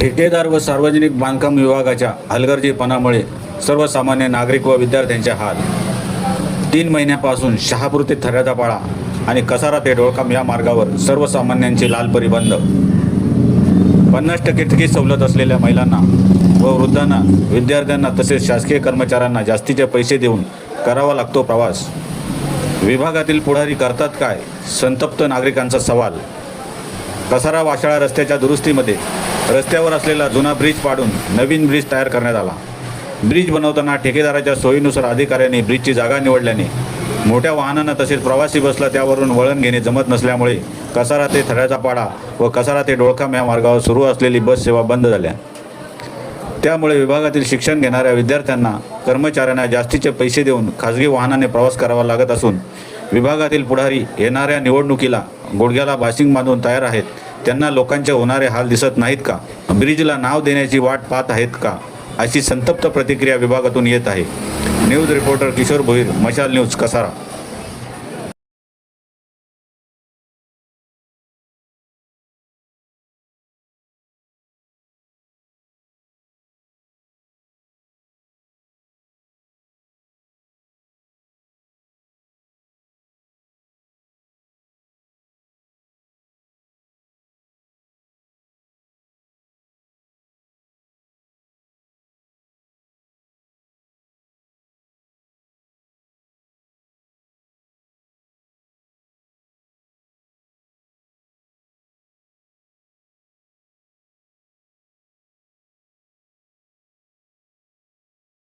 ठेकेदार व सार्वजनिक बांधकाम विभागाच्या हलगर्जीपणामुळे सर्वसामान्य नागरिक व विद्यार्थ्यांच्या हाल. तीन महिन्यापासून शहापूर ते थऱ्याचा पाळा आणि कसारा ते डोळकाम या मार्गावर सर्वसामान्यांची लाल परिबंध. पन्नास टक्के तिकीट सवलत असलेल्या महिलांना व वृद्धांना विद्यार्थ्यांना तसेच शासकीय कर्मचाऱ्यांना जास्तीचे पैसे देऊन करावा लागतो प्रवास. विभागातील पुढारी करतात काय? संतप्त नागरिकांचा सवाल. कसारा वाशाळा रस्त्याच्या दुरुस्तीमध्ये रस्त्यावर असलेला जुना ब्रिज पाडून नवीन ब्रिज तयार करण्यात आला. ब्रिज बनवताना ठेकेदाराच्या सोयीनुसार अधिकाऱ्यांनी ब्रिजची जागा निवडल्याने मोठ्या वाहनांना तसेच प्रवासी बसला त्यावरून वळण घेणे जमत नसल्यामुळे कसारा ते थड्याचा पाडा व कसारा ते डोळखाम या मार्गावर सुरू असलेली बस सेवा बंद झाल्या. त्यामुळे विभागातील शिक्षण घेणाऱ्या विद्यार्थ्यांना कर्मचाऱ्यांना जास्तीचे पैसे देऊन खाजगी वाहनाने प्रवास करावा लागत असून विभागातील पुढारी येणाऱ्या निवडणुकीला गुडघ्याला बाशिंग बांधून तयार आहेत. त्यांना लोकांचे होणारे हाल दिसत नाहीत का? ब्रिजला नाव देण्याची वाट पाहत आहेत का? अशी संतप्त प्रतिक्रिया विभागातून येत आहे. न्यूज रिपोर्टर किशोर भोईर मशाल न्यूज कसारा.